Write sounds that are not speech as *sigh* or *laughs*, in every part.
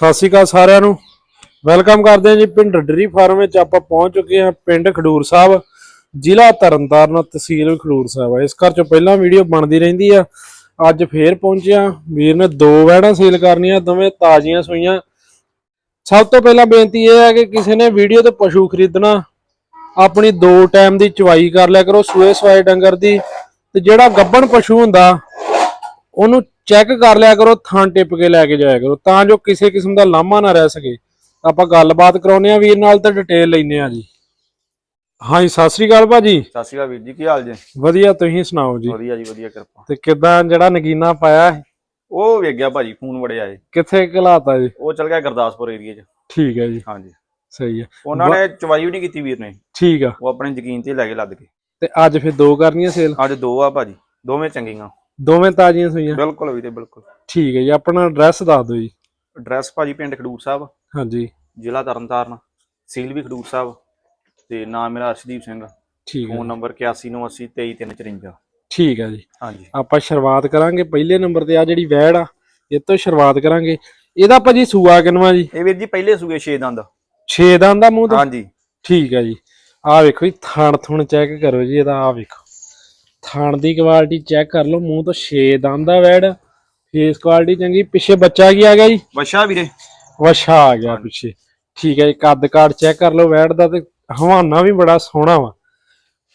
ਸਤਿ ਸ਼੍ਰੀ ਅਕਾਲ ਸਾਰਿਆਂ ਨੂੰ। ਵੈਲਕਮ ਕਰਦੇ ਹਾਂ ਜੀ ਪਿੰਡ ਡਰੀ ਫਾਰਮ ਵਿੱਚ ਆਪਾਂ ਪਹੁੰਚ ਚੁੱਕੇ ਹਾਂ ਪਿੰਡ ਖਡੂਰ ਸਾਹਿਬ, ਜ਼ਿਲ੍ਹਾ ਤਰਨਤਾਰਨ ਤਹਿਸੀਲ ਖਡੂਰ ਸਾਹਿਬ। ਹੈ ਇਸ ਘਰ ਚੋਂ ਪਹਿਲਾਂ ਵੀਡੀਓ ਬਣਦੀ ਰਹਿੰਦੀ ਆ। ਅੱਜ ਫੇਰ ਪਹੁੰਚਿਆ ਵੀਰ ਨੇ ਦੋ ਵੈੜਾਂ ਸੇਲ ਕਰਨੀਆਂ, ਦੋਵੇਂ ਤਾਜ਼ੀਆਂ ਸੂਈਆਂ। ਸਭ ਤੋਂ ਪਹਿਲਾਂ ਬੇਨਤੀ ਇਹ ਹੈ ਕਿ ਕਿਸੇ ਨੇ ਵੀਡੀਓ ਤੋਂ ਪਸ਼ੂ ਖਰੀਦਣਾ, ਆਪਣੀ ਦੋ ਟਾਈਮ ਦੀ ਚਵਾਈ ਕਰ ਲਿਆ ਕਰੋ, ਸੂਏ ਸਵਾਏ ਡੰਗਰ ਦੀ। ਤੇ ਜਿਹੜਾ ਗੱਬਣ ਪਸ਼ੂ ਹੁੰਦਾ ਉਹਨੂੰ ਚੈੱਕ ਕਰ ਲਿਆ ਕਰੋ ਥਾਂ ਟਿਪ ਕੇ ਲੈ ਕੇ ਜਾਇਆ ਕਰੋ। ਤਾਂ ਜੋ ਕਿਸੇ ਕਿਸਮ ਦਾ ਲਾਮਾ ਨਾ ਰਹਿ ਸਕੇ। ਆਪਾਂ ਗੱਲਬਾਤ ਕਰਾਉਨੇ ਆ ਵੀਰ ਨਾਲ ਤੇ ਡਿਟੇਲ ਲੈਨੇ ਆ ਜੀ। ਹਾਂਜੀ ਸਤਿ ਸ੍ਰੀ ਅਕਾਲ ਭਾਜੀ। ਸਤਿ ਸ਼੍ਰੀ ਅਕਾਲ ਵੀਰ ਜੀ ਕੀ ਹਾਲ ਜੀ? ਵਧੀਆ ਤੁਸੀਂ ਸੁਣਾਓ ਜੀ? ਵਧੀਆ ਜੀ ਵਧੀਆ ਕਿਰਪਾ। ਤੇ ਕਿਦਾਂ ਜਿਹੜਾ ਨਗੀਨਾ ਪਾਇਆ ਉਹ ਵੇਖ ਗਿਆ ਭਾਜੀ ਫੋਨ ਵੜਿਆ ਏ ਕਿੱਥੇ ਘਲਾਤਾ ਜੀ? ਉਹ ਚਲ ਗਿਆ ਗੁਰਦਾਸਪੁਰ ਏਰੀਆ 'ਚ। ਠੀਕ ਹੈ ਜੀ। ਹਾਂਜੀ। ਸਹੀ ਹੈ। ਉਹਨਾਂ ਨੇ ਚਵਾਈ ਵੀ ਨਹੀਂ ਕੀਤੀ ਵੀਰ ਨੇ। ਠੀਕ ਆ। ਉਹ ਆਪਣੇ ਯਕੀਨ ਤੇ ਲੈ ਕੇ ਲੱਦ ਕੇ ਤੇ ਅੱਜ ਫਿਰ ਦੋ ਕਰਨੀਆਂ ਸੇਲ? ਅੱਜ ਦੋ ਆ ਭਾਜੀ ਦੋਵੇਂ ਚੰਗੀਆਂ। ਦੋਵੇਂ ਤਾਜ਼ੀਆਂ ਸੂਈਆਂ? ਬਿਲਕੁਲ ਵੀਰੇ ਬਿਲਕੁਲ। ਠੀਕ ਹੈ ਜੀ ਆਪਣਾ ਐਡਰੈਸ ਦੱਸ ਦਿਓ ਜੀ। ਐਡਰੈਸ ਭਾਜੀ ਪਿੰਡ ਖਡੂਰ ਸਾਹਿਬ। ਹਾਂਜੀ। ਜ਼ਿਲ੍ਹਾ ਤਰਨਤਾਰਨ ਸੀਲ ਵੀ ਖਡੂਰ ਸਾਹਿਬ। ਤੇ ਨਾਮ ਮੇਰਾ ਅਰਸ਼ਦੀਪ ਸਿੰਘ। ਠੀਕ ਹੈ ਫੋਨ ਨੰਬਰ 8198233353 ਠੀਕ ਹੈ ਜੀ। ਹਾਂਜੀ। ਆਪਾਂ ਸ਼ੁਰੂਆਤ ਕਰਾਂਗੇ ਪਹਿਲੇ ਨੰਬਰ ਤੇ ਆ ਜਿਹੜੀ ਵੈੜ ਆ ਇਹ ਤੋਂ ਸ਼ੁਰੂਆਤ ਕਰਾਂਗੇ। ਇਹਦਾ ਭਾਜੀ ਸੂਆ ਕਿਨਵਾ ਜੀ? ਇਹ ਵੀਰ ਜੀ ਪਹਿਲੇ ਸੂਏ 6 ਦੰਦ। 6 ਦੰਦ ਦਾ ਮੂੰਹ ਤੇ? ਹਾਂਜੀ। ਠੀਕ ਹੈ ਜੀ। ਆ ਵੇਖੋ ਜੀ ਥਣ ਥੁਣ ਚੈੱਕ ਕਰੋ ਜੀ ਇਹਦਾ ਆ ਵੇਖੋ। ਥਣ ਦੀ ਕੁਆਲਿਟੀ ਚੈੱਕ ਕਰ ਲਓ ਮੂੰਹ ਤੋਂ 6 ਦੰਦ ਦਾ ਵੈੜ ਫੇਸ ਕੁਆਲਿਟੀ ਚੰਗੀ ਪਿੱਛੇ ਬੱਚਾ ਕੀ ਆ ਗਿਆ ਜੀ? ਵਛਾ ਵੀਰੇ। ਵਛਾ ਆ ਗਿਆ ਪਿੱਛੇ। ਠੀਕ ਹੈ ਜੀ ਕੱਦ ਕਾਠ ਚੈੱਕ ਕਰ ਲਓ ਵੈੜ ਦਾ ਤੇ ਹਵਾਨਾ ਵੀ ਬੜਾ ਸੋਹਣਾ ਵਾ।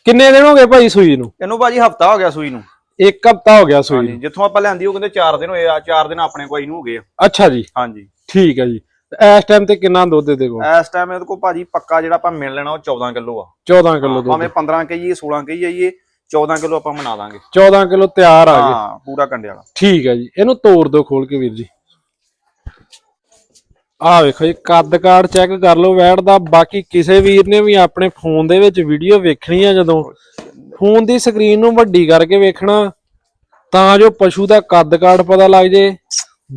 ਕਿੰਨੇ ਦਿਨ ਹੋ ਗਏ ਭਾਈ ਸੂਈ ਨੂੰ? ਇਹਨੂੰ ਭਾਜੀ ਹਫਤਾ ਹੋ ਗਿਆ ਸੂਈ ਨੂੰ। ਇੱਕ ਹਫਤਾ ਹੋ ਗਿਆ ਸੂਈ ਨੂੰ। ਜਿੱਥੋਂ ਆਪਾਂ ਲੈਂਦੀ ਉਹ ਕਹਿੰਦੇ 4 ਦਿਨ ਹੋਏ ਆ 4 ਦਿਨ ਆਪਣੇ ਕੋਈ ਨੂੰ ਹੋ ਗਏ ਅੱਛਾ ਜੀ। ਹਾਂਜੀ। ਠੀਕ ਹੈ ਜੀ। ਇਸ ਟਾਈਮ ਤੇ ਕਿੰਨਾ ਦੁੱਧ ਦੇ ਕੋਲ? ਇਸ ਟਾਈਮ ਇਹਦੇ ਕੋਲ ਭਾਜੀ ਪੱਕਾ ਜਿਹੜਾ ਆਪਾਂ ਮਿਲ ਲੈਣਾ ਉਹ 14 ਕਿਲੋ ਆ। 14 ਕਿਲੋ ਦੁੱਧ। ਭਾਵੇਂ 15 ਕਹੀਏ 16 ਕਹੀਏ 14 ਕਿਲੋ ਆਪਾਂ ਬਣਾ ਦਾਂਗੇ। 14 ਕਿਲੋ ਤਿਆਰ ਆ ਗਏ। ਹਾਂ ਪੂਰਾ ਕੰਡੇ ਵਾਲਾ। ਠੀਕ ਹੈ ਜੀ। ਇਹਨੂੰ ਤੋੜ ਦਿਓ ਖੋਲ ਕੇ ਵੀਰ ਜੀ। ਆਹ ਵੇਖੋ ਜੀ ਕੱਦ ਕਾਰਡ ਚੈੱਕ ਕਰ ਲਓ ਵੈਟ ਦਾ। ਬਾਕੀ ਕਿਸੇ ਵੀਰ ਨੇ ਵੀ ਆਪਣੇ ਫੋਨ ਦੇ ਵਿੱਚ ਵੀਡੀਓ ਵੇਖਣੀ ਆ ਜਦੋਂ। ਫੋਨ ਦੀ ਸਕਰੀਨ ਨੂੰ ਵੱਡੀ ਕਰਕੇ ਵੇਖਣਾ ਤਾਂ ਜੋ ਪਸ਼ੂ ਦਾ ਕੱਦ ਕਾਰਡ ਪਤਾ ਲੱਗ ਜੇ।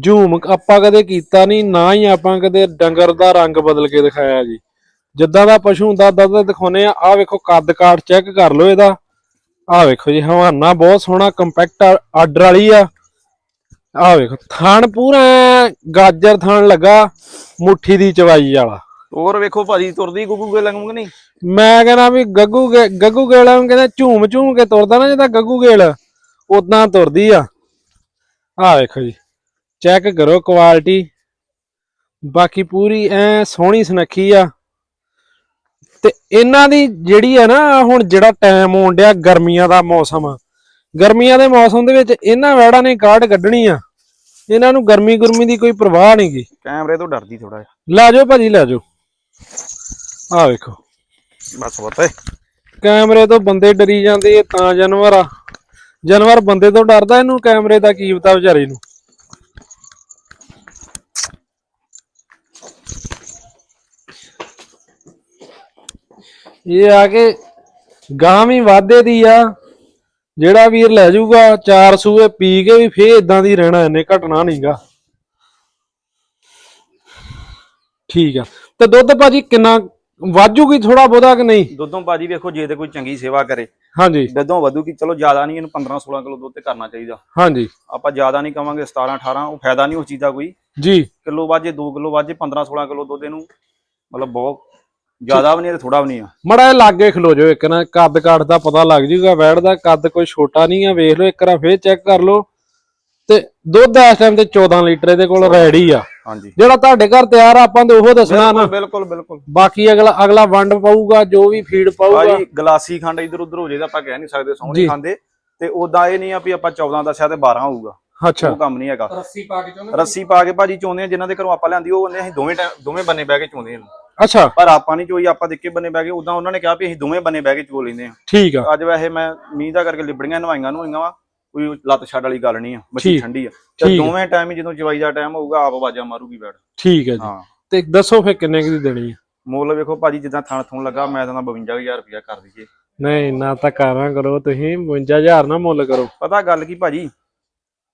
ਝੂਮ ਆਪਾਂ ਕਦੇ ਕੀਤਾ ਨਹੀਂ ਨਾ ਹੀ ਆਪਾਂ ਕਦੇ ਡੰਗਰ ਦਾ ਰੰਗ ਬਦਲ ਕੇ ਦਿਖਾਇਆ ਜੀ। ਜਿੱਦਾਂ ਦਾ ਪਸ਼ੂ ਹੁੰਦਾ ਉਦਾਂ ਦਾ ਦਿਖਾਉਨੇ ਆ। ਆਹ ਵੇਖੋ ਕੱਦ ਕਾਰਡ ਚੈੱਕ ਕਰ ਲਓ ਇਹਦਾ। ਆਹ ਵੇਖੋ ਜੀ ਹਵਾਨਾ ਬਹੁਤ ਸੋਹਣਾ ਕੰਪੈਕਟ ਆਰਡਰ ਵਾਲੀ ਆ। ਆਹ ਵੇਖੋ ਥਣ ਪੂਰਾ ਗਾਜਰ ਥਣ ਲੱਗਾ ਮੁੱਠੀ ਦੀ ਚਵਾਈ ਵਾਲਾ। ਹੋਰ ਵੇਖੋ ਭਾਜੀ ਤੁਰਦੀ ਗੁੱਗੂ ਗੇ ਲੰਗੂਗੇ ਨਹੀਂ? ਮੈਂ ਕਹਿੰਦਾ ਵੀ ਗੱਗੂ ਗੱਗੂ ਗੇਲਾ ਨੂੰ ਕਹਿੰਦਾ ਝੂਮ ਝੂਮ ਕੇ ਤੁਰਦਾ ਨਾ ਜਿੱਦਾਂ ਗੱਗੂ ਗੇਲ ਉਦਾਂ ਤੁਰਦੀ ਆ। ਆਹ ਵੇਖੋ ਜੀ ਚੈੱਕ ਕਰੋ ਕੁਆਲਿਟੀ ਬਾਕੀ ਪੂਰੀ ਐ ਸੋਹਣੀ ਸੁਨੱਖੀ ਆ। ਤੇ ਇਹਨਾਂ ਦੀ ਜਿਹੜੀ ਆ ਨਾ ਹੁਣ ਜਿਹੜਾ ਟਾਈਮ ਆਉਣ ਡਿਆ ਗਰਮੀਆਂ ਦਾ ਮੌਸਮ ਆ ਗਰਮੀਆਂ ਦੇ ਮੌਸਮ ਦੇ ਵਿੱਚ ਇਹਨਾਂ ਵੈੜਾਂ ਨੇ ਕਾਢ ਕੱਢਣੀ ਆ। ਇਹਨਾਂ ਨੂੰ ਗਰਮੀ ਗੁਰਮੀ ਦੀ ਕੋਈ ਪਰਵਾਹ ਨਹੀਂਗੀ ਕੈਮਰੇ ਤੋਂ ਡਰਦੀ ਥੋੜਾ ਜਿਹਾ। ਲੈ ਜਾਓ ਭਾਜੀ ਲੈ ਜਾਓ ਆਹ ਵੇਖੋ। ਬਸ ਬਤੇ ਕੈਮਰੇ ਤੋਂ ਬੰਦੇ ਡਰੀ ਜਾਂਦੇ ਇਹ ਤਾਂ ਜਾਨਵਰ ਆ। ਜਾਨਵਰ ਬੰਦੇ ਤੋਂ ਡਰਦਾ ਇਹਨੂੰ ਕੈਮਰੇ ਦਾ ਕੀ ਪਤਾ ਵਿਚਾਰੇ ਨੂੰ। ਇਹ ਆ ਕੇ ਗਾਂ ਵੀ ਵਾਧੇ ਦੀ ਆ। ਜਿਹੜਾ ਵੀਰ ਲੈ ਜਾਊਗਾ ਚਾਰ ਸੂਏ ਪੀ ਕੇ ਵੀ ਫੇਰ ਇਦਾਂ ਦੀ ਰਹਿਣਾ ਇਹਨੇ ਘਟਣਾ ਨਹੀਂਗਾ। ਠੀਕ ਆ। ਤੇ ਦੁੱਧ ਭਾਜੀ ਕਿੰਨਾ ਵਾਜੂਗੀ ਥੋੜਾ ਬਹੁਤਾ ਕਿ ਨਹੀਂ? ਦੁੱਧੋਂ ਭਾਜੀ ਵੇਖੋ ਜੇ ਤੇ ਕੋਈ ਚੰਗੀ ਸੇਵਾ ਕਰੇ। ਹਾਂਜੀ। ਦੁੱਧੋਂ ਵਧੂ ਕੀ ਚਲੋ ਜ਼ਿਆਦਾ ਨਹੀਂ ਇਹਨੂੰ 15 16 ਕਿਲੋ ਦੁੱਧ ਤੇ ਕਰਨਾ ਚਾਹੀਦਾ। ਹਾਂਜੀ। ਆਪਾਂ ਜ਼ਿਆਦਾ ਨਹੀਂ ਕਵਾਂਗੇ 17 18 ਉਹ ਫਾਇਦਾ ਨਹੀਂ ਉਸ ਚੀਜ਼ ਦਾ ਕੋਈ। ਜੀ। ਕਿਲੋ ਵਾਜੇ 2 ਕਿਲੋ ਵਾਜੇ 15 16 ਕਿਲੋ ਦੁੱਧ ਇਹਨੂੰ ਮਤਲਬ ਬਹੁਤ ਜ਼ਿਆਦਾ ਵੀ ਨਹੀਂ ਤੇ ਥੋੜਾ ਵੀ ਨਹੀਂ ਆ। ਮੜਾ ਲਾਗੇ ਖਲੋ ਜਾਓ ਇੱਕ ਨਾ ਕੱਦ ਕਾਠ ਦਾ ਪਤਾ ਲੱਗ ਜੂਗਾ ਵੈੜ ਦਾ ਕੱਦ ਕੋਈ ਛੋਟਾ ਨਹੀਂ ਆ ਵੇਖ ਲਓ ਇੱਕ ਵਾਰ ਫੇਰ ਚੈੱਕ ਕਰ ਲਓ। ਤੇ ਦੁੱਧ ਇਸ ਟਾਈਮ ਤੇ 14 ਲੀਟਰ ਇਹਦੇ ਕੋਲ ਰੈਡੀ ਆ। ਹਾਂਜੀ। ਜਿਹੜਾ ਤੁਹਾਡੇ ਘਰ ਤਿਆਰ ਆ ਆਪਾਂ ਤੇ ਉਹ ਦੱਸਣਾ ਨਾ। ਬਿਲਕੁਲ ਬਿਲਕੁਲ ਬਾਕੀ ਅਗਲਾ ਅਗਲਾ ਵੰਡ ਪਾਊਗਾ ਜੋ ਵੀ ਫੀਡ ਪਾਊਗਾ। ਭਾਜੀ ਗਲਾਸੀ ਖੰਡ ਇਧਰ ਉਧਰ ਹੋ ਜੇ ਤਾਂ ਆਪਾਂ ਕਹਿ ਨਹੀਂ ਸਕਦੇ ਸੌਂ ਜੀ। ਨਹੀਂ ਖਾਂਦੇ। ਤੇ ਉਦਾਂ ਇਹ ਨਹੀਂ ਆ ਵੀ ਆਪਾਂ 14 ਦੱਸਿਆ ਤੇ 12 ਹੋਊਗਾ। ਅੱਛਾ। ਉਹ ਕੰਮ ਨਹੀਂ ਹੈਗਾ। ਰੱਸੀ ਪਾ ਕੇ ਚਾਹੁੰਦੇ ਰੱਸੀ ਪਾ ਕੇ ਭਾਜੀ ਚੋਂਦੇ ਆ ਜਿਨ੍ਹਾਂ ਦੇ ਘਰੋਂ ਆਪਾਂ ਲਿਆਂਦੀ ਉਹ ਉਹਨੇ ਅਸੀਂ ਦੋਵੇਂ ਦੋਵੇਂ ਬੰਨੇ ਬਹਿ ਕੇ ਚੋਂਦੇ ਆ ਅੱਛਾ। ਪਰ ਆਪਾਂ ਨਹੀਂ ਚੋਈ ਆਪਾਂ ਦੇਖੇ ਬੰਨੇ ਬਹਿ ਕੇ ਉਦਾਂ ਉਹਨਾਂ ਨੇ ਕਿਹਾ ਵੀ ਅਸੀਂ ਦੋਵੇਂ ਬੰਨੇ ਬਹਿ ਕੇ ਚੋ ਲੈਂਦੇ ਆ ਠੀਕ ਆ। ਅੱਜ ਵੈਸੇ ਮੈਂ ਮੀਂਹ ਦਾ ਕਰਕੇ ਲਿਬੜੀਆਂ ਨਵਾਈਆਂ ਨੂੰ ਹੋਈਆਂ ਵਾ ਕੋਈ ਲੱਤ ਛੱਡ ਵਾਲੀ ਗੱਲ ਨਹੀਂ ਆ ਮੱਛੀ। ਠੰਡੀ ਆ। ਤੇ। ਦੋਵੇਂ ਟਾਈਮ ਜਦੋਂ ਚਵਾਈ ਦਾ ਟਾਈਮ ਹੋਊਗਾ ਆਪ ਆਵਾਜ਼ਾਂ ਮਾਰੂਗੀ ਬੈਠ। ਠੀਕ ਹੈ ਜੀ। ਤੇ ਦੱਸੋ ਫੇਰ ਕਿੰਨੇ ਕੁ ਦੀ ਦੇਣੀ ਆ? ਮੁੱਲ ਵੇਖੋ ਭਾਜੀ ਜਿੱਦਾਂ ਥਣ ਥੁਣ ਲੱਗਾ ਮੈਂ ਤਾਂ 52000 ਰੁਪਇਆ ਕਰ ਦਈਏ। ਨਹੀਂ ਨਾ ਤਾਂ ਕਾਰਾਂ ਕਰੋ ਤੁਸੀਂ 52000 ਨਾ ਮੁੱਲ ਕਰੋ। ਪਤਾ ਗੱਲ ਕੀ ਭਾਜੀ?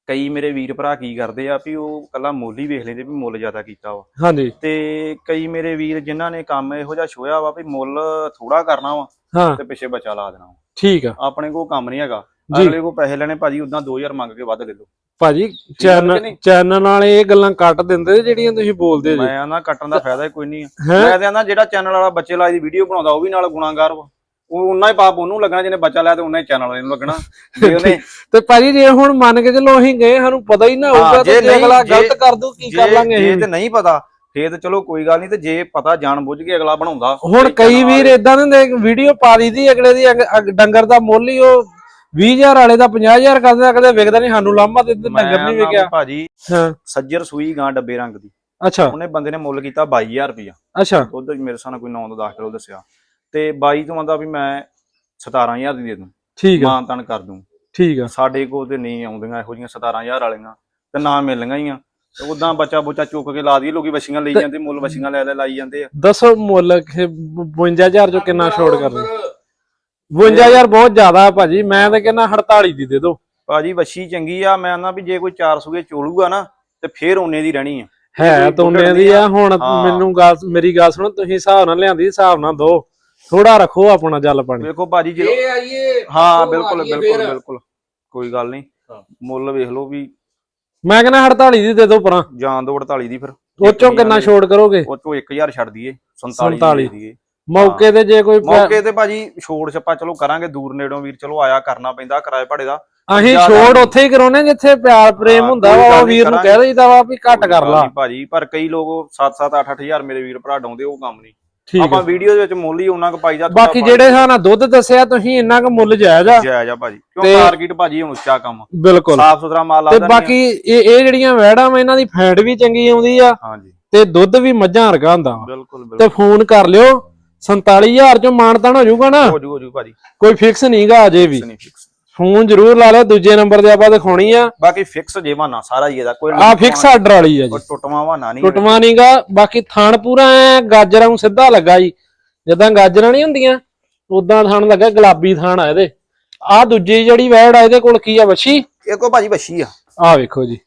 ਕਈ ਮੇਰੇ ਵੀਰ ਭਰਾ ਕੀ ਕਰਦੇ ਆ ਵੀ ਉਹ ਕੱਲਾ ਮੁੱਲ ਹੀ ਵੇਖ ਲੈਂਦੇ ਵੀ ਮੁੱਲ ਜ਼ਿਆਦਾ ਕੀਤਾ ਵਾ। ਹਾਂਜੀ। ਤੇ ਕਈ ਮੇਰੇ ਵੀਰ ਜਿਨ੍ਹਾਂ ਨੇ ਕੰਮ ਇਹੋ ਜਿਹਾ ਛੋਇਆ ਵਾ ਵੀ ਮੁੱਲ ਥੋੜਾ ਕਰਨਾ ਵਾ ਤੇ ਪਿੱਛੇ ਬਚਾ ਲਾ ਦੇਣਾ ਵਾ। ਠੀਕ ਆ। ਆਪਣੇ ਕੋਲ ਕੰਮ ਨਹੀਂ ਹੈਗਾ। ਅਗਲੇ ਕੋਲ ਪੈਸੇ ਲੈਣੇ ਭਾਜੀ ਉਦਾਂ 2000 ਮੰਗ ਕੇ ਵੱਧ ਲੈ ਲਓ। ਭਾਜੀ ਚੈਨਲ? ਚੈਨਲ ਵਾਲੇ ਇਹ ਗੱਲਾਂ ਕੱਟ ਦਿੰਦੇ ਜਿਹੜੀਆਂ ਤੁਸੀਂ ਬੋਲਦੇ ਜੀ। ਮੈਂ ਆਨਾ ਕੱਟਣ ਦਾ ਫਾਇਦਾ ਕੋਈ ਨਹੀਂ? ਮੈਂ ਤੇ ਆਨਾ ਜਿਹੜਾ ਚੈਨਲ ਵਾਲਾ ਬੱਚੇ ਲਾਈ ਦੀ ਵੀਡੀਓ ਬਣਾਉਂਦਾ ਉਹ ਵੀ ਨਾਲ ਗੁਨਾਹਗਾਰ ਵਾ। ਉਹ ਉਨਾ ਹੀ ਪਾਪ ਉਹਨੂੰ ਲੱਗਣਾ ਜਿਹਨੇ ਬੱਚਾ ਲਿਆ ਤੇ ਉਨਾ ਹੀ ਚੈਨਲ ਵਾਲੇ ਨੂੰ ਲੱਗਣਾ। ਜੇ ਉਹਨੇ *laughs* ਤੇ ਭਾਜੀ ਜੇ ਹੁਣ ਮੰਨ ਕੇ ਚਲੋ ਅਸੀਂ ਗਏ ਸਾਨੂੰ ਪਤਾ ਹੀ ਨਾ ਹੋਊਗਾ ਤੇ ਜੇ ਅਗਲਾ ਗਲਤ ਕਰ ਦੂ ਕੀ ਕਰ ਲਾਂਗੇ ਜੇ ਤੇ ਨਹੀਂ ਪਤਾ ਫੇਰ ਤੇ ਚਲੋ ਕੋਈ ਗੱਲ ਨਹੀਂ ਤੇ ਜੇ ਪਤਾ ਜਾਣ ਬੁੱਝ ਕੇ ਅਗਲਾ ਬਣਾਉਂਦਾ। ਹੁਣ ਕਈ ਵੀਰ ਇਦਾਂ ਦੇ ਵੀਡੀਓ ਪਾ ਦੀ ਅਗਲੇ ਦੀ ਡੰਗਰ ਦਾ ਮੁੱਲ ਹੀ ਉਹ 20000 ਵਾਲੇ ਦਾ 50000 ਕਰਦੇ ਅਗਲੇ ਵਿਕਦਾ ਨਹੀਂ ਸਾਨੂੰ ਦੇ ਦਿੰਦੇ ਡੰਗਰ ਨਹੀਂ ਵਿਕਿਆ ਭਾਜੀ ਹਾਂ। ਸੱਜਰ ਸੂਈ ਗਾਂ ਡੱਬੇ ਰੰਗ ਦੀ। ਅੱਛਾ। ਉਹਨੇ ਬੰਦੇ ਨੇ ਮੁੱਲ ਕੀਤਾ 22000 ਰੁਪਇਆ ਅੱਛਾ। ਦੁੱਧ ਮੇਰੇ ਸਾਹਮਣੇ ਕੋਈ 9 ਤੋਂ 10 ਕਿਲੋ ਦੱਸਿਆ। ਤੇ 22 ਤੋਂ ਆਂਦਾ ਵੀ ਮੈਂ 17000 ਦੀ ਦੇ ਦੂੰ। ਠੀਕ ਆ। ਮਾਨ ਤਾਨ ਕਰ ਦੂੰ। ਠੀਕ ਆ। ਸਾਡੇ ਕੋਲ ਤੇ ਨਹੀਂ ਆਉਂਦੀਆਂ ਇਹੋ ਜੀਆਂ 17000 ਵਾਲੀਆਂ ਤੇ ਨਾ ਮਿਲਣੀਆਂ ਹੀ ਆ। ਉਦਾਂ ਬੱਚਾ ਬੋਚਾ ਚੁੱਕ ਕੇ ਲਾ ਦਈਏ ਲੋਕੀ ਵਸ਼ੀਆਂ ਲਈ ਜਾਂਦੇ ਮੁੱਲ ਵਸ਼ੀਆਂ ਲੈ ਲੈ ਲਾਈ ਜਾਂਦੇ ਆ। ਦੱਸੋ ਮੁੱਲ ਕਿ 52000 ਚੋਂ ਕਿੰਨਾ ਛੋੜ ਕਰਨਾ? 52000 ਬਹੁਤ ਜ਼ਿਆਦਾ ਆ ਭਾਜੀ ਮੈਂ ਤਾਂ ਕਹਿੰਦਾ 48 ਦੀ ਦੇ ਦਿਓ ਭਾਜੀ ਵਸ਼ੀ ਚੰਗੀ ਆ ਮੈਂ ਆਨਾ ਵੀ ਜੇ ਕੋਈ 4 ਸੂਏ ਚੋਲੂਗਾ ਨਾ ਤੇ ਫੇਰ ਉਹਨੇ ਦੀ ਰਹਿਣੀ ਆ। ਹੈ ਤੋਨੇ ਦੀ ਆ ਹੁਣ। ਮੈਨੂੰ ਗੱਲ ਮੇਰੀ ਗੱਲ ਸੁਣੋ ਤੁਸੀਂ ਹਿਸਾਬ ਨਾਲ ਲਿਆਂਦੀ ਹਿਸਾਬ ਨਾਲ ਦੋ। ਥੋੜਾ ਰੱਖੋ ਆਪਣਾ ਜਲ ਪਾਣੀ। ਵੇਖੋ ਭਾਜੀ ਜੇ ਇਹ ਆਈਏ ਹਾਂ ਬਿਲਕੁਲ ਬਿਲਕੁਲ। ਬਿਲਕੁਲ। ਕੋਈ ਗੱਲ ਨਹੀਂ। ਹਾਂ। ਮੁੱਲ ਵੇਖ ਲਓ ਵੀ ਮੈਂ ਕਹਿੰਦਾ 48 ਦੀ ਦੇ ਦਿਓ ਪਰਾਂ। ਜਾਨ ਦੋ 48 ਦੀ ਫਿਰ। ਉਹ ਚੋਂ ਕਿੰਨਾ ਛੋੜ ਕਰੋਗੇ? ਉਹ ਚੋਂ 1000 ਛੱਡ ਦਈਏ 47 47 ਦੀ ਦੇ ਦਈਏ। ਮੌਕੇ ਤੇ ਜੇ ਕੋਈ ਮੌਕੇ ਤੇ ਭਾਜੀ ਛੋੜ ਛੱਪਾ ਚਲੋ ਕਰਾਂਗੇ ਦੂਰ ਨੇੜੋਂ ਵੀਰ ਚਲੋ ਆਇਆ ਕਰਨਾ ਪੈਂਦਾ ਕਿਰਾਏ ਭਾੜੇ ਦਾ। ਅਸੀਂ ਛੋੜ। ਉੱਥੇ ਹੀ ਕਰਾਉਨੇ ਜਿੱਥੇ ਪਿਆਰ ਪ੍ਰੇਮ ਹੁੰਦਾ ਵਾ ਉਹ ਵੀਰ ਨੂੰ ਕਹਿ। ਦਈਦਾ ਵਾ ਵੀ ਘੱਟ ਕਰ ਲਾ। ਨਹੀਂ ਭਾਜੀ ਪਰ ਕਈ ਲੋਕ 7-7 8-8000 ਮੇਰੇ ਵੀਰ ਭਰਾ ਡਾਉਂਦੇ ਉਹ ਕੰਮ ਨਹੀਂ। ਆਪਾਂ ਹੈ ਵੀਡੀਓ ਦੇ ਵਿੱਚ ਮੁੱਲ ਹੀ ਉਹਨਾਂ ਕੁ ਪਾਈਦਾ ਬਾਕੀ ਜਿਹੜੇ ਹਿਸਾਬ ਨਾਲ ਦੁੱਧ ਦੱਸਿਆ ਤੁਸੀਂ ਇੰਨਾ ਕੁ ਮੁੱਲ ਜਾਇਜ਼ ਆ। ਜਾਇਜ਼ ਆ ਭਾਜੀ। ਕਿਉਂ ਤੇ- ਮਾਰਕੀਟ ਭਾਜੀ ਹੁਣ ਉੱਚਾ ਕੰਮ ਬਿਲਕੁਲ। ਸਾਫ਼ ਸੁਥਰਾ ਮਾਲ ਤੇ ਆਦਾ ਬਾਕੀ ਇਹ ਇਹ ਜਿਹੜੀਆਂ ਵੈੜਾਂ ਵਾ ਇਹਨਾਂ ਦੀ ਫੈਟ ਵੀ ਚੰਗੀ ਆਉਂਦੀ ਆ। ਹਾਂਜੀ। ਤੇ ਦੁੱਧ ਵੀ ਮੱਝਾਂ ਵਰਗਾ ਹੁੰਦਾ ਬਿਲਕੁਲ ਤੇ ਫੋਨ ਕਰ ਲਿਓ। 47000 ਚੋਂ ਮਾਨਤਾਨ ਹੋ ਜਾਊਗਾ ਨਾ ਹੋ ਜੂ ਹੋ ਜੂ ਭਾਜੀ। ਕੋਈ ਫਿਕਸ ਨਹੀਂਗਾ ਅਜੇ ਵੀ। ਨਹੀਂ ਫਿਕਸ। ਫੋਨ ਜ਼ਰੂਰ ਲਾ ਲਿਓ ਦੂਜੇ ਨੰਬਰ ਤੇ ਆਪਾਂ ਦਿਖਾਉਣੀ ਆ। ਬਾਕੀ ਫਿਕਸ ਜੇ ਬਹਾਨਾ ਸਾਰਾ ਹੀ ਇਹਦਾ ਕੋਈ ਆ ਫਿਕਸ ਆਰਡਰ ਵਾਲੀ ਆ ਜੀ। ਟੁੱਟਵਾ ਬਹਾਨਾ ਨਹੀਂ ਟੁੱਟਵਾ ਨਹੀਂਗਾ ਬਾਕੀ ਥਣ ਪੂਰਾ ਐ ਗਾਜਰਾਂ ਨੂੰ ਸਿੱਧਾ ਲੱਗਾ ਜੀ। ਜਿੱਦਾਂ ਗਾਜਰਾਂ ਨਹੀਂ ਹੁੰਦੀਆਂ ਉਦਾਂ ਥਣ ਲੱਗਾ ਗੁਲਾਬੀ ਥਣ ਆ ਇਹਦੇ। ਆ ਦੂਜੀ ਜਿਹੜੀ ਵੈੜ ਆ ਇਹਦੇ ਕੋਲ ਕੀ ਆ ਵੱਛੀ? ਇਹ ਕੋ ਭਾਜੀ ਵੱਛੀ ਆ। ਆ ਵੇਖੋ ਜੀ।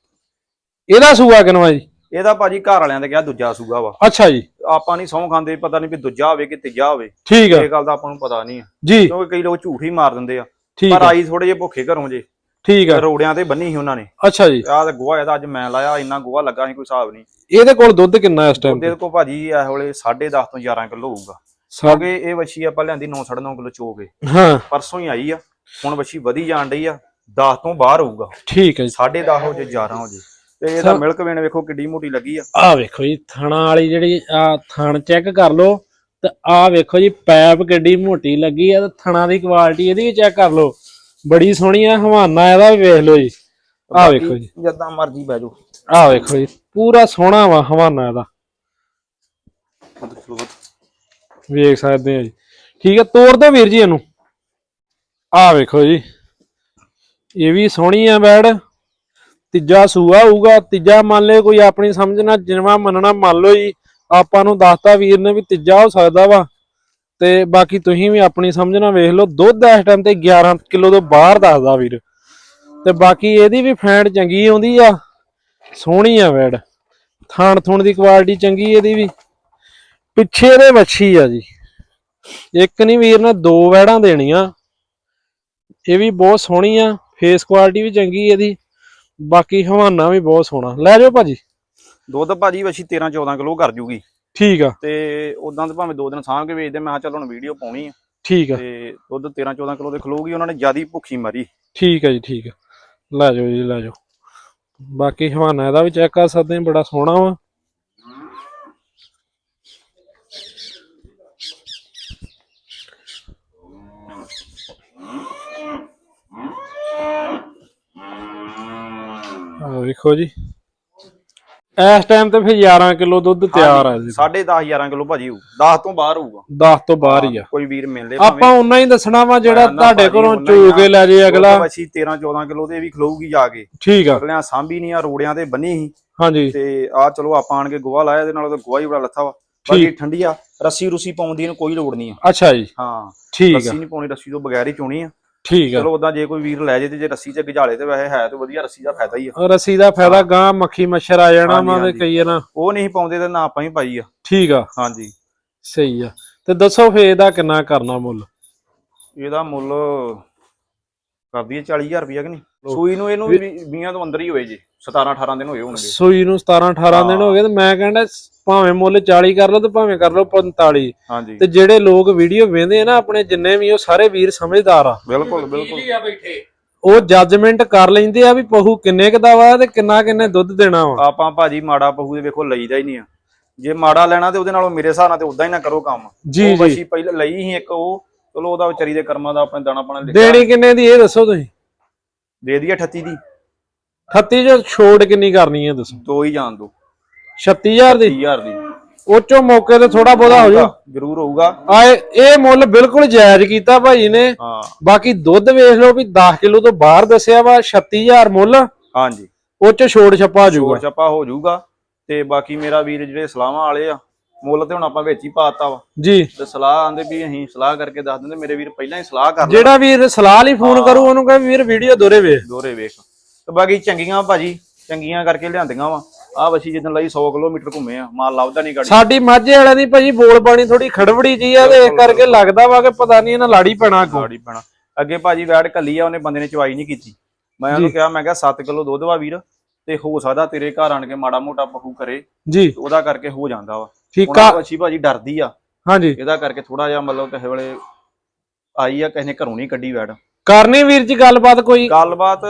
ਇਹਦਾ ਸੂਆ ਕਿਨਵਾ ਜੀ? ਇਹਦਾ ਭਾਜੀ ਘਰ ਵਾਲਿਆਂ ਦੇ ਕਿਹਾ ਦੂਜਾ ਸੂਗਾ ਵਾ। ਅੱਛਾ ਜੀ। ਆਪਾਂ ਨਹੀਂ ਸੌਂ ਖਾਂਦੇ ਪਤਾ ਨਹੀਂ ਵੀ ਦੂਜਾ ਹੋਵੇ ਕਿ ਤੀਜਾ ਹੋਵੇ। ਠੀਕ ਆ। ਇਹ ਗੱਲ ਦਾ ਆਪਾਂ ਨੂੰ ਪਤਾ ਨਹੀਂ ਆ। ਜੀ। ਕਿਉਂਕਿ ਕਈ ਲੋਕ ਝੂਠ ਹੀ ਮਾਰ ਦਿੰਦੇ ਆ। ਠੀਕ ਪਰ ਆਈ ਥੋੜੇ ਜਿਹੇ ਭੁੱਖੇ ਘਰੋਂ ਜੇ। ਠੀਕ ਆ ਰੋੜਿਆਂ ਤੇ ਬੰਨੀ ਸੀ ਉਹਨਾਂ ਨੇ। ਅੱਛਾ ਜੀ। ਆਹ ਤੇ ਗੋਹਾ ਇਹਦਾ ਅੱਜ ਮੈਂ ਲਾਇਆ ਇੰਨਾ ਗੋਹਾ ਲੱਗਾ ਸੀ ਕੋਈ ਹਿਸਾਬ ਨਹੀਂ। ਇਹਦੇ ਕੋਲ ਦੁੱਧ ਕਿੰਨਾ ਇਸ ਟਾਈਮ ਉਹਦੇ ਭਾਜੀ ਇਸ ਵੇਲੇ 10.5 ਤੋਂ 11 ਕਿਲੋ ਹੋਊਗਾ। ਕਿਉਂਕਿ ਇਹ ਵੱਛੀ ਆਪਾਂ ਲਿਆਂਦੀ 9.5 ਕਿਲੋ ਚੋ ਕੇ ਹਾਂ। ਪਰਸੋਂ ਹੀ ਆਈ ਆ ਹੁਣ ਵੱਛੀ ਵਧੀ ਜਾਣ ਡਈ ਆ 10 ਤੋਂ ਬਾਹਰ ਹੋਊਗਾ। ਠੀਕ ਹੈ ਜੀ। 10.5 ਹੋ ਜੇ 11 ਹੋ ਜੇ। ਤੇ ਇਹਦਾ ਮਿਲਕ ਵੇਣ ਵੇਖੋ ਕਿੱਡੀ ਮੋਟੀ ਲੱਗੀ ਆ। ਆ ਵੇਖੋ ਜੀ ਥਣਾ ਵਾਲੀ ਜਿਹੜੀ ਆ ਥਣ ਚੈੱਕ ਕਰ ਲਓ। ਤੇ ਆ ਵੇਖੋ ਜੀ ਪੈਪ ਕਿੱਡੀ ਮੋਟੀ ਲੱਗੀ ਆ ਤੇ ਥਣਾ ਦੀ ਕੁਆਲਿਟੀ ਇਹਦੀ ਚੈੱਕ ਕਰ ਲਓ। ਬੜੀ ਸੋਹਣੀ ਆ ਹਵਾਨਾ ਇਹਦਾ ਵੀ ਵੇਖ ਲਓ ਜੀ। ਆ ਵੇਖੋ ਜੀ। ਜਿੱਦਾਂ ਮਰਜ਼ੀ ਬਹਿ ਜਾਓ। ਆ ਵੇਖੋ ਜੀ ਪੂਰਾ ਸੋਹਣਾ ਵਾ ਹਵਾਨਾ ਇਹਦਾ। ਵੇਖ ਸਕਦੇ ਆ ਜੀ। ਠੀਕ ਹੈ ਤੋੜ ਦੋ ਵੀਰ ਜੀ ਇਹਨੂੰ। ਆ ਵੇਖੋ ਜੀ ਇਹ ਵੀ ਸੋਹਣੀ ਆ ਬੈੜ। ਤੀਜਾ ਸੂਆ ਹੋਊਗਾ ਤੀਜਾ ਮੰਨ ਲਿਓ ਕੋਈ ਆਪਣੀ ਸਮਝ ਨਾਲ ਜਿਨਵਾ ਮੰਨਣਾ ਮੰਨ ਲਓ ਜੀ। ਆਪਾਂ ਨੂੰ ਦੱਸਤਾ ਵੀਰ ਨੇ ਵੀ ਤੀਜਾ ਹੋ ਸਕਦਾ ਵਾ। ਤੇ ਬਾਕੀ ਤੁਸੀਂ ਵੀ ਆਪਣੀ ਸਮਝ ਨਾਲ ਵੇਖ ਲਓ, ਦੁੱਧ ਇਸ ਟਾਈਮ ਤੇ 11 ਕਿਲੋ ਤੋਂ ਬਾਹਰ ਦੱਸਦਾ ਵੀਰ। ਤੇ ਬਾਕੀ ਇਹਦੀ ਵੀ ਫੈਂਟ ਚੰਗੀ ਆਉਂਦੀ ਆ, ਸੋਹਣੀ ਆ ਵੈੜ। ਥਾਣ ਥੁਣ ਦੀ ਕੁਆਲਿਟੀ ਚੰਗੀ ਇਹਦੀ ਵੀ। ਪਿੱਛੇ ਦੇ ਮੱਛੀ ਆ ਜੀ। ਇੱਕ ਨਹੀਂ ਵੀਰ ਨੇ ਦੋ ਵੈੜਾਂ ਦੇਣੀਆਂ। ਇਹ ਵੀ ਬਹੁਤ ਸੋਹਣੀ ਆ ਫੇਸ ਕੁਆਲਿਟੀ ਵੀ ਚੰਗੀ ਇਹਦੀ। ਬਾਕੀ ਹਵਾਨਾ ਵੀ ਬਹੁਤ ਸੋਹਣਾ। ਲੈ ਜਾਓ ਭਾਜੀ। ਦੁੱਧ ਭਾਜੀ ਵੱਛੀ 13 14 ਕਿਲੋ ਕਰ ਜੂਗੀ। ਠੀਕ ਆ। ਤੇ ਉਦਾਂ ਤਾਂ ਭਾਵੇਂ ਦੋ ਦਿਨ ਸਾਂਭ ਕੇ ਵੇਚਦੇ ਮੈਂ ਕਿਹਾ ਚੱਲ ਹੁਣ ਵੀਡੀਓ ਪਾਉਣੀ ਆ। ਠੀਕ ਆ। ਤੇ ਦੁੱਧ 13 14 ਕਿਲੋ ਦੇ ਖਲੋਗੀ ਉਹਨਾਂ ਨੇ ਜਿਆਦੀ ਭੁੱਖੀ ਮਰੀ। ਠੀਕ ਆ ਜੀ ਠੀਕ ਆ। ਲੈ ਜਾਓ ਜੀ ਲੈ ਜਾਓ। ਬਾਕੀ ਹਵਾਨਾ ਇਹਦਾ ਵੀ ਚੈੱਕ ਕਰ ਸਕਦੇ ਆ ਬੜਾ ਸੋਹਣਾ ਵਾ। ਆ ਵੇਖੋ ਜੀ। ਇਸ ਟਾਈਮ ਤੇ ਫਿਰ 11 ਕਿਲੋ ਦੁੱਧ ਤਿਆਰ ਆ ਜੀ। 10.5 11 ਕਿਲੋ ਭਾਜੀ ਹੋਊ। 10 ਤੋਂ ਬਾਹਰ ਹੋਊਗਾ। 10 ਤੋਂ ਬਾਹਰ ਹੀ ਆ। ਕੋਈ ਵੀਰ ਮਿਲ ਲੇ ਆਪਾਂ ਉਨਾ ਹੀ ਦੱਸਣਾ ਵਾ ਜਿਹੜਾ ਤੁਹਾਡੇ ਕੋਲੋਂ ਹੀ ਚੋ ਕੇ ਲੈ ਜੇ ਅਗਲਾ। ਵੱਛੀ 13 14 ਕਿਲੋ ਦੇ ਵੀ ਖਲੋਊਗੀ ਜਾ ਕੇ। ਠੀਕ ਆ। ਅਗਲਿਆਂ ਸਾਂਭੀ ਨਹੀਂ ਆ ਰੋੜਿਆਂ ਤੇ ਬੰਨੀ ਸੀ। ਹਾਂਜੀ। ਤੇ ਆ ਚਲੋ ਆਪਾਂ ਆਣ ਕੇ ਗੋਹਾ ਲਾਇਆ ਇਹਦੇ ਨਾਲ ਤਾਂ ਗੋਹਾ ਹੀ ਬੜਾ ਲੱਥਾ ਵਾ। ਬਾਕੀ ਠੰਡੀ ਆ ਰੱਸੀ ਰੁਸੀ ਪਾਉਣ ਦੀ ਇਹਨੂੰ ਕੋਈ ਲੋੜ ਨਹੀਂ ਆ। ਅੱਛਾ ਜੀ। ਹਾਂ ਠੀਕ ਆ। ਰੱਸੀ ਨਹੀਂ ਪਾਉਣੀ ਰੱਸੀ ਤੋਂ ਬਗੈਰ ਹੀ ਚੋਣੀ ਆ। ਠੀਕ ਆ। ਚਲੋ ਉਦਾਂ ਜੇ ਕੋਈ ਵੀਰ ਲੈ ਜੇ ਤੇ ਜੇ ਰੱਸੀ ਚ ਗਜਾਲੇ ਤੇ ਵੈਸੇ ਹੈ ਤੇ ਵਧੀਆ ਰੱਸੀ ਦਾ ਫਾਇਦਾ ਹੀ ਆ। ਰੱਸੀ ਦਾ ਫਾਇਦਾ ਗਾਂ ਮੱਖੀ ਮੱਛਰ ਆ ਜਾਣਾ ਤੇ ਹਾਂਜੀ। ਕਈ ਨਾ ਉਹ ਨਹੀਂ ਪਾਉਂਦੇ ਤੇ ਨਾ ਆਪਾਂ ਹੀ ਪਾਈ ਆ। ਠੀਕ ਆ। ਹਾਂਜੀ। ਸਹੀ ਆ। ਤੇ ਦੱਸੋ ਫੇ ਇਹਦਾ ਕਿੰਨਾ ਕਰਨਾ ਮੁੱਲ? ਇਹਦਾ ਮੁੱਲ ਕਰਦੀ ਹੈ 40000 ਰੁਪਇਆ ਕਿ ਨਹੀਂ? ਸੂਈ ਨੂੰ ਇਹਨੂੰ 20 ਤੋਂ ਅੰਦਰ ਹੀ ਹੋਏ ਜੀ 17 18 ਦਿਨ ਹੋਏ ਹੋਣਗੇ। ਸੂਈ ਨੂੰ 17 18 ਦਿਨ ਹੋ ਗਏ ਤੇ ਮੈਂ ਕਹਿੰਦਾ ਭਾਵੇਂ ਮੁੱਲ 40 ਕਰ ਲਓ ਤੇ ਭਾਵੇਂ ਕਰ ਲਓ 45 ਹਾਂਜੀ। ਤੇ ਜਿਹੜੇ ਲੋਕ ਵੀਡੀਓ ਵੇਖਦੇ ਆ ਨਾ ਆਪਣੇ ਜਿੰਨੇ ਵੀ ਉਹ ਸਾਰੇ ਵੀਰ ਸਮਝਦਾਰ ਆ। ਬਿਲਕੁਲ ਬਿਲਕੁਲ। ਉਹ ਜੱਜਮੈਂਟ ਕਰ ਲੈਂਦੇ ਆ ਵੀ ਪਹੂ ਕਿੰਨੇ ਕੁ ਦਾ ਵਾ ਤੇ ਕਿੰਨਾ ਕਿੰਨੇ ਦੁੱਧ ਦੇਣਾ ਵਾ। ਆਪਾਂ ਭਾਜੀ ਮਾੜਾ ਪਹੂ ਦੇ ਵੇਖੋ ਲਈਦਾ ਹੀ ਨਹੀਂ ਆ। ਜੇ ਮਾੜਾ ਲੈਣਾ ਤੇ ਉਹਦੇ ਨਾਲੋਂ ਮੇਰੇ ਹਿਸਾਬ ਨਾਲ ਤੇ ਉਦਾਂ ਹੀ ਨਾ ਕਰੋ ਕੰਮ। ਜੀ ਜੀ। ਪਹਿਲਾਂ ਲਈ ਸੀ ਇੱਕ ਉਹ ਚਲੋ ਉਹਦਾ ਵਿਚਾਰੀ ਦੇ ਕਰਮਾਂ ਦਾ ਆਪਣੇ ਦਾਣਾ ਪਾਣਾ ਲਿਖਿਆ। ਦੇਣੀ ਕਿੰਨੇ ਦੀ ਇਹ ਦੱਸੋ ਤੁਸੀਂ? ਦੇ ਦਈਏ 38 ਦੀ? 38 ਜੋ ਛੋੜ ਕਿੰਨੀ ਕਰਨੀ ਹੈ ਦੱਸੋ? ਦੋ ਹੀ ਜਾਣ ਦੋ। 36000 ਦੀ? 30000 ਦੀ। ਉਹ ਚੋਂ ਮੌਕੇ ਤੇ ਥੋੜਾ ਬਹੁਤਾ ਹੋ ਜਾਊ। ਜ਼ਰੂਰ ਹੋਊਗਾ। ਆਏ ਇਹ ਮੁੱਲ ਬਿਲਕੁਲ ਜਾਇਜ਼ ਕੀਤਾ ਭਾਈ ਨੇ। ਹਾਂ। ਬਾਕੀ ਦੁੱਧ ਵੇਖ ਲਓ ਵੀ 10 ਕਿਲੋ ਤੋਂ ਬਾਹਰ ਦੱਸਿਆ ਵਾ 36000 ਮੁੱਲ। ਹਾਂਜੀ। ਉਹ ਚ ਛੋੜ ਛੱਪਾ ਹੋਰ ਜਾਊਗਾ। ਛੱਪਾ ਹੋ ਜਾਊਗਾ। ਤੇ ਬਾਕੀ ਮੇਰਾ ਵੀਰ ਜਿਹੜੇ ਸਲਾਹਾਂ ਵਾਲੇ ਆ ਮੁੱਲ ਤੇ ਹੁਣ ਆਪਾਂ ਵਿੱਚ ਹੀ ਪਾਤਾ ਵਾ। ਜੀ। ਤੇ ਸਲਾਹ ਆਂਦੇ ਵੀ ਅਸੀਂ ਸਲਾਹ ਕਰਕੇ ਦੱਸ ਦਿੰਦੇ ਮੇਰੇ ਵੀਰ ਪਹਿਲਾਂ ਹੀ ਸਲਾਹ ਕਰ ਜਿਹੜਾ ਵੀਰ ਸਲਾਹ ਲਈ ਫੋਨ ਕਰੂ ਉਹਨੂੰ ਕਹੇ ਵੀਰ ਵੀਡੀਓ ਦੋਰੇ ਵੇਖ। ਦੋਰੇ ਵੇਖ। ਤੇ ਬਾਕੀ ਚੰਗੀਆਂ ਭਾਜੀ ਚੰਗੀਆਂ ਕਰਕੇ ਲਿਆਂਦੀਆਂ ਵਾ। ਆ ਵਸੀ ਜਿੱਦਣ ਲਈ 100 ਕਿਲੋਮੀਟਰ ਘੁੰਮੇ ਆ ਮਾਲ ਲੱਭਦਾ ਨਹੀਂ ਗਾੜੀ। ਸਾਡੀ ਮਾਝੇ ਵਾਲਿਆਂ ਦੀ ਭਾਜੀ ਬੋਲ ਬਾਣੀ ਥੋੜੀ ਖੜਵੜੀ ਜੀ ਆ ਤੇ ਇਸ ਕਰਕੇ ਲੱਗਦਾ ਵਾ ਕਿ ਪਤਾ ਨਹੀਂ ਇਹਨਾਂ ਲਾੜੀ ਪੈਣਾ ਕੋ ਗਾੜੀ ਪੈਣਾ। ਅੱਗੇ ਭਾਜੀ ਵੈੜ ਕੱਲੀ ਆ ਉਹਨੇ ਬੰਦੇ ਨੇ ਚਵਾਈ ਨਹੀਂ ਕੀਤੀ। ਮੈਂ ਉਹਨੂੰ ਕਿਹਾ ਮੈਂ ਕਿਹਾ 7 ਕਿਲੋ ਦੁੱਧ ਵਾ ਵੀਰ ਤੇ ਹੋ ਸਕਦਾ ਤੇਰੇ ਘਰ ਆਣ ਕੇ ਮਾੜਾ ਮੋਟਾ ਪਹੂ ਕਰੇ। ਜੀ। ਉਹਦਾ ਕਰਕੇ ਹੋ ਜਾਂਦਾ ਵਾ। ਠੀਕ ਆ। ਵੱਛੀ ਭਾਜੀ ਡਰਦੀ ਆ। ਹਾਂਜੀ। ਇਹਦਾ ਕਰਕੇ ਥੋੜਾ ਜਿਹਾ ਮਤਲਬ ਕਿਸੇ ਵੇਲੇ ਆਈ ਆ ਕਿਸੇ ਨੇ ਘਰੋਂ ਨਹੀਂ ਕੱਢੀ ਵੈੜ ਕਰਨੀ ਵੀਰ ਜੀ ਗੱਲਬਾਤ ਕੋਈ? ਗੱਲਬਾਤ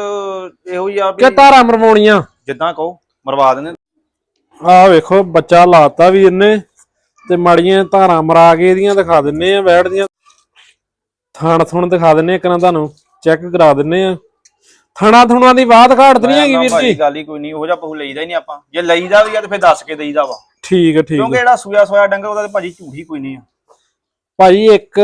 ਇਹੋ ਹੀ ਆ ਕਿ ਵੀ ਧਾਰਾ ਮਰਵਾਉਣੀਆਂ? ਜਿੱਦਾਂ ਕਹੋ ਮਰਵਾ ਦਿੰਦੇ ਆ ਵੇਖੋ ਬੱਚਾ ਲਾਤਾ ਵੀਰ ਨੇ ਤੇ ਮਾੜੀਆਂ ਧਾਰਾਂ ਮਰਾ ਕੇ ਇਹਦੀਆਂ ਦਿਖਾ ਦਿੰਨੇ ਆ ਵੈੜ ਦੀਆਂ। ਥਣ ਥੁਣ ਦਿਖਾ ਦਿੰਨੇ ਆ ਕਿਨਾਂ ਤੁਹਾਨੂੰ ਚੈੱਕ ਕਰਾ ਦਿੰਨੇ ਆ। ਥਣਾ ਥੁਣਾ ਦੀ ਬਾਤ ਘਾਟ ਤੇ ਨਹੀਂ ਹੈਗੀ ਵੀਰ ਭਾਜੀ ਜੀ ਗੱਲ ਹੀ ਕੋਈ ਨਹੀਂ ਉਹ ਜਿਹਾ ਪਹੂ ਲਈਦਾ ਹੀ ਨਹੀਂ ਆਪਾਂ। ਜੇ ਲਈਦਾ ਵੀ ਆ ਤੇ ਫਿਰ ਦੱਸ ਕੇ ਦੇਈਦਾ ਵਾ। ਠੀਕ ਹੈ ਠੀਕ ਕਿਉਂਕਿ ਹੈ ਜਿਹੜਾ ਸੂਆ ਸੋਇਆ ਡੰਗਰ ਉਹਦਾ ਤੇ ਭਾਜੀ ਝੂਠੀ ਕੋਈ ਨਹੀਂ ਆ। ਭਾਈ ਇੱਕ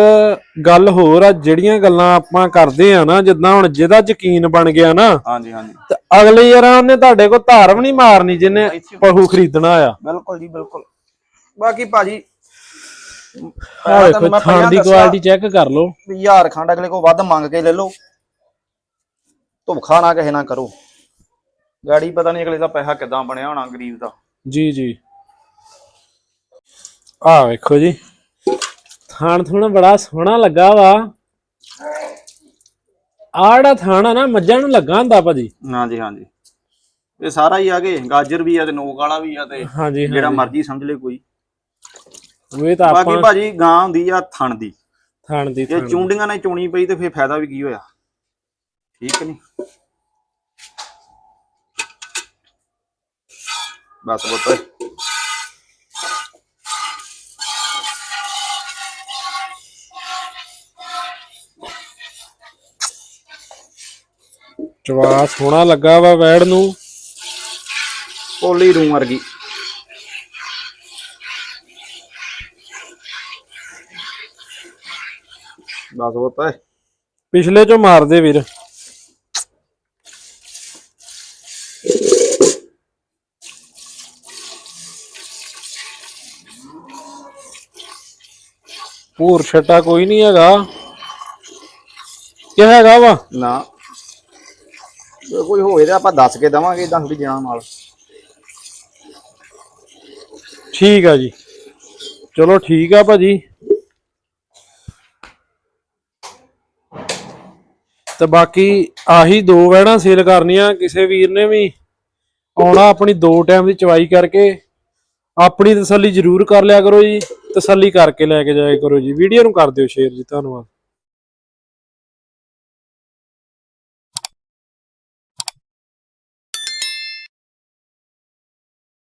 ਗੱਲ ਹੋਰ ਆ ਜਿਹੜੀਆਂ ਗੱਲਾਂ ਆਪਾਂ ਕਰਦੇ ਆ ਨਾ ਜਿੱਦਾਂ ਹੁਣ ਜਿਹਦਾ ਯਕੀਨ ਬਣ ਗਿਆ ਨਾ ਹਾਂਜੀ ਹਾਂਜੀ। ਤੇ ਅਗਲੇ ਯਾਰ ਉਹਨੇ ਤੁਹਾਡੇ ਕੋਲ ਧਾਰ ਵੀ ਨਹੀਂ ਮਾਰਨੀ ਜਿਹਨੇ ਪਹੂ ਖਰੀਦਣਾ ਆ। ਬਿਲਕੁਲ ਜੀ ਬਿਲਕੁਲ। ਬਾਕੀ ਭਾਜੀ ਮੈਂ ਥਾਣ ਪਹਿਲਾਂ ਦੀ ਕੁਆਲਿਟੀ ਚੈੱਕ ਕਰ ਲਓ। ਵੀ ਹਜ਼ਾਰ ਖੰਡ ਅਗਲੇ ਕੋ ਵੱਧ ਮੰਗ ਕੇ ਲੈ ਲਓ। ਧੁੱਖਾ ਨਾ ਕਿਸੇ ਨਾ ਕਰੋ। ਗਾੜੀ ਪਤਾ ਨਹੀਂ ਅਗਲੇ ਦਾ ਪੈਸਾ ਕਿਦਾਂ ਬਣਿਆ ਹੋਣਾ ਗਰੀਬ ਦਾ। ਜੀ ਜੀ। ਆ ਵੇਖੋ ਜੀ। ਥਾਣ ਥੁਣ ਬੜਾ ਸੋਹਣਾ ਲੱਗਾ ਵਾ। ਆੜਾ ਥਾਣਾ ਨਾ ਮੱਝਾਂ ਨੂੰ ਲੱਗਾ ਹੁੰਦਾ ਭਾਜੀ। ਹਾਂਜੀ ਹਾਂਜੀ। ਇਹ ਸਾਰਾ ਹੀ ਆ ਗਏ। ਗਾਜਰ ਵੀ ਆ ਤੇ ਨੋਕ ਵਾਲਾ ਵੀ ਆ ਤੇ ਹਾਂਜੀ ਜਿਹੜਾ ਮਰਜ਼ੀ ਸਮਝ ਲੈ ਕੋਈ। ਉਹ ਤਾਂ ਬਾਕੀ ਆਪਾਂ ਭਾਜੀ ਗਾਂ ਹੁੰਦੀ ਆ ਥਣ ਦੀ। ਥਾਣ ਦੀ ਜੇ ਚੁੰਡੀਆਂ ਨਾਲ ਚੁਣੀ ਪਈ ਤੇ ਫੇਰ ਫਾਇਦਾ ਵੀ ਕੀ ਹੋਇਆ? ਠੀਕ ਨਹੀਂ? ਬਸ ਪੁੱਤ ਚਵਾ ਸੋਹਣਾ ਲੱਗਾ ਵਾ ਵੈੜ ਨੂੰ। ਪੋਲੀ ਰੂ ਵਰਗੀ। ਬਸ ਪੁੱਤ ਪਿਛਲੇ ਚੋਂ ਮਾਰਦੇ ਵੀਰ। ਪੂਰ ਛਟਾ ਕੋਈ ਨਹੀਂ ਹੈਗਾ। ਕੀ ਹੈਗਾ ਵਾ? ਨਾ। ਜੇ ਕੋਈ ਹੋਏ ਤਾਂ ਆਪਾਂ ਦੱਸ ਕੇ ਦਵਾਂਗੇ ਇਦਾਂ ਥੋੜੀ ਜਾਣਾ ਨਾਲ। ਠੀਕ ਆ ਜੀ। ਚਲੋ ਠੀਕ ਆ ਭਾਜੀ। ਤੇ ਬਾਕੀ ਆਹੀ ਦੋ ਵੈੜਾਂ ਸੇਲ ਕਰਨੀਆਂ ਕਿਸੇ ਵੀਰ ਨੇ ਵੀ। ਆਉਣਾ ਆਪਣੀ ਦੋ ਟਾਈਮ ਦੀ ਚਵਾਈ ਕਰਕੇ। ਆਪਣੀ ਤਸੱਲੀ ਜ਼ਰੂਰ ਕਰ ਲਿਆ ਕਰੋ ਜੀ। ਤਸੱਲੀ ਕਰਕੇ ਲੈ ਕੇ ਜਾਇਆ ਕਰੋ ਜੀ। ਵੀਡੀਓ ਨੂੰ ਕਰ ਦਿਓ ਸ਼ੇਅਰ ਜੀ ਧੰਨਵਾਦ।